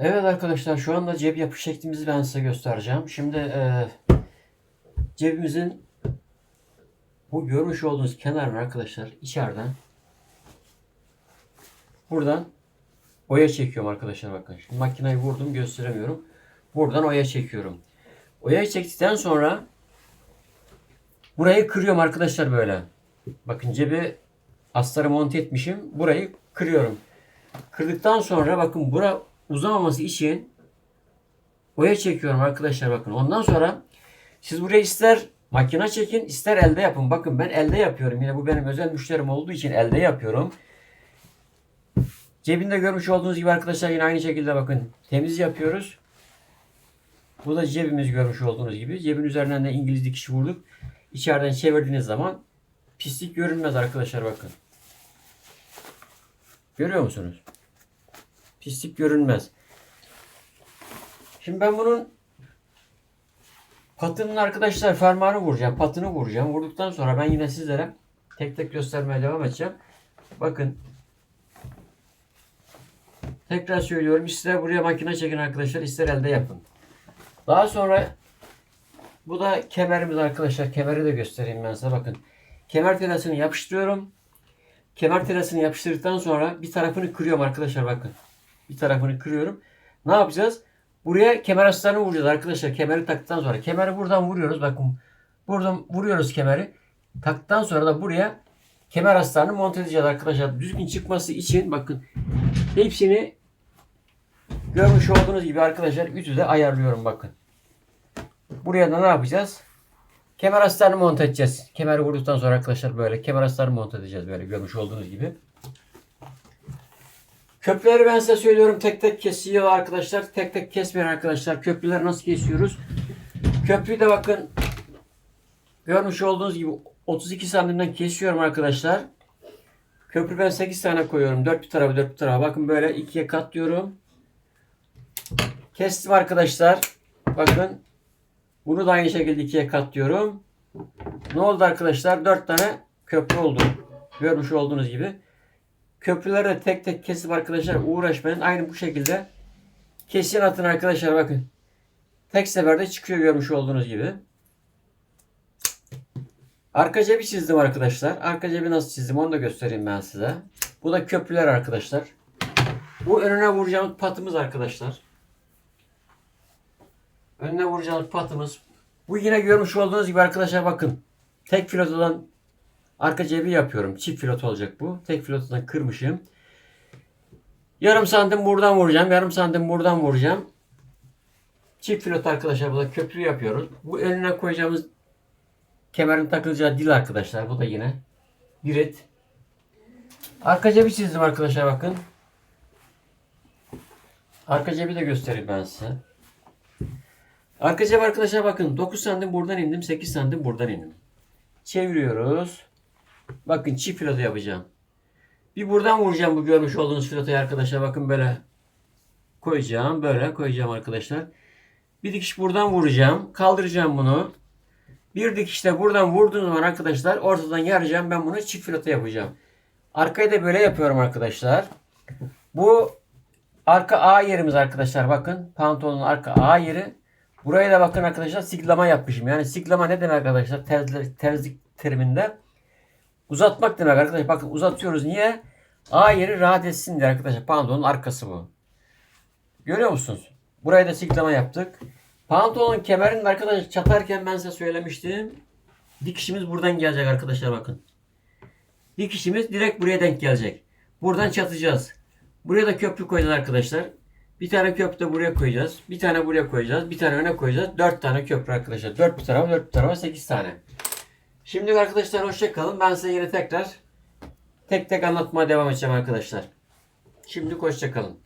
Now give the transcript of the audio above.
Evet arkadaşlar şu anda cep yapış şeklimizi ben size göstereceğim. Şimdi e, cebimizin bu görmüş olduğunuz kenarını arkadaşlar içeriden buradan oya çekiyorum arkadaşlar bakın. Şimdi makineyi vurdum gösteremiyorum. Buradan oya çekiyorum. Oya çektikten sonra burayı kırıyorum arkadaşlar böyle. Bakın cebi astarı monte etmişim. Burayı kırıyorum. Kırdıktan sonra bakın bura uzamaması için oya çekiyorum arkadaşlar bakın. Ondan sonra siz buraya ister makine çekin ister elde yapın. Bakın ben elde yapıyorum. Yine bu benim özel müşterim olduğu için elde yapıyorum. Cebinde görmüş olduğunuz gibi arkadaşlar yine aynı şekilde bakın temiz yapıyoruz. Bu da cebimiz görmüş olduğunuz gibi. Cebin üzerinden de İngiliz dikişi vurduk. İçeriden çevirdiğiniz zaman pislik görünmez arkadaşlar bakın. Görüyor musunuz? Pislik görünmez. Şimdi ben bunun patının arkadaşlar fermuarını vuracağım. Patını vuracağım. Vurduktan sonra ben yine sizlere tek tek göstermeye devam edeceğim. Bakın. Tekrar söylüyorum. İster buraya makine çekin arkadaşlar. ister elde yapın. Daha sonra bu da kemerimiz arkadaşlar. Kemeri de göstereyim ben size. Bakın. Kemer telasını yapıştırıyorum. Kemer telasını yapıştırdıktan sonra bir tarafını kırıyorum arkadaşlar bakın. Bir tarafını kırıyorum. Ne yapacağız? Buraya kemer astarını vuracağız arkadaşlar. Kemeri taktıktan sonra. Kemeri buradan vuruyoruz. Bakın. Buradan vuruyoruz kemeri. Taktıktan sonra da buraya kemer astarını monte edeceğiz arkadaşlar. Düzgün çıkması için bakın. Hepsini görmüş olduğunuz gibi arkadaşlar ütüde ayarlıyorum bakın. Buraya da ne yapacağız? Kemer astarını monte edeceğiz. Kemeri vurduktan sonra arkadaşlar böyle kemer astarını monte edeceğiz böyle görmüş olduğunuz gibi. Köprüleri ben size söylüyorum tek tek kesiyor arkadaşlar. Tek tek kesmeyin arkadaşlar. Köprüleri nasıl kesiyoruz? Köprüyü de bakın görmüş olduğunuz gibi 32 santimden kesiyorum arkadaşlar. Köprü ben 8 tane koyuyorum. 4 bir tarafa 4 bir tarafa. Bakın böyle ikiye katlıyorum. Kestim arkadaşlar. Bakın bunu da aynı şekilde ikiye katlıyorum. Ne oldu arkadaşlar? 4 tane köprü oldu. Görmüş olduğunuz gibi. Köprüleri de tek tek kesip arkadaşlar uğraşmayın. Aynı bu şekilde kesin atın arkadaşlar bakın. Tek seferde çıkıyor görmüş olduğunuz gibi. Arka cebi çizdim arkadaşlar. Arka cebi nasıl çizdim onu da göstereyim ben size. Bu da köprüler arkadaşlar. Bu önüne vuracağımız patımız arkadaşlar. Önüne vuracağımız patımız. Bu yine görmüş olduğunuz gibi arkadaşlar bakın. Tek filotodan arka cebi yapıyorum. Çift filot olacak bu. Tek filotodan kırmışım. Yarım santim buradan vuracağım. Yarım santim buradan vuracağım. Çift filot arkadaşlar. Bu da köprü yapıyoruz. Bu önüne koyacağımız kemerin takılacağı dil arkadaşlar. Bu da yine biret. Arka cebi çizdim arkadaşlar bakın. Arka cebi de göstereyim ben size. Arka cep arkadaşlar bakın 9 santim buradan indim 8 santim buradan indim. Çeviriyoruz. Bakın çift filoto yapacağım. Bir buradan vuracağım bu görmüş olduğunuz filotoyu arkadaşlar. Bakın böyle koyacağım. Böyle koyacağım arkadaşlar. Bir dikiş buradan vuracağım. Kaldıracağım bunu. Bir dikişte buradan vurduğum zaman arkadaşlar ortadan yaracağım. Ben bunu çift filoto yapacağım. Arkayı da böyle yapıyorum arkadaşlar. Bu arka A yerimiz arkadaşlar. Bakın pantolonun arka A yeri. Buraya da bakın arkadaşlar siklama yapmışım. Yani siklama ne demek arkadaşlar? Terzi, terzilik teriminde. Uzatmak demek arkadaşlar. Bakın uzatıyoruz. Niye? A yeri rahat etsin diye arkadaşlar. Pantolonun arkası bu. Görüyor musunuz? Buraya da siklama yaptık. Pantolonun kemerini de arkadaşlar çatarken ben size söylemiştim. Dikişimiz buradan gelecek arkadaşlar bakın. Dikişimiz direkt buraya denk gelecek. Buradan çatacağız. Buraya da köprü koyacağız arkadaşlar. Bir tane köprü de buraya koyacağız. Bir tane buraya koyacağız. Bir tane öne koyacağız. Dört tane köprü arkadaşlar. Dört bir tarafa, dört bir tarafa, sekiz tane. Şimdi arkadaşlar hoşça kalın. Ben size yine tekrar tek tek anlatmaya devam edeceğim arkadaşlar. Şimdi hoşça kalın.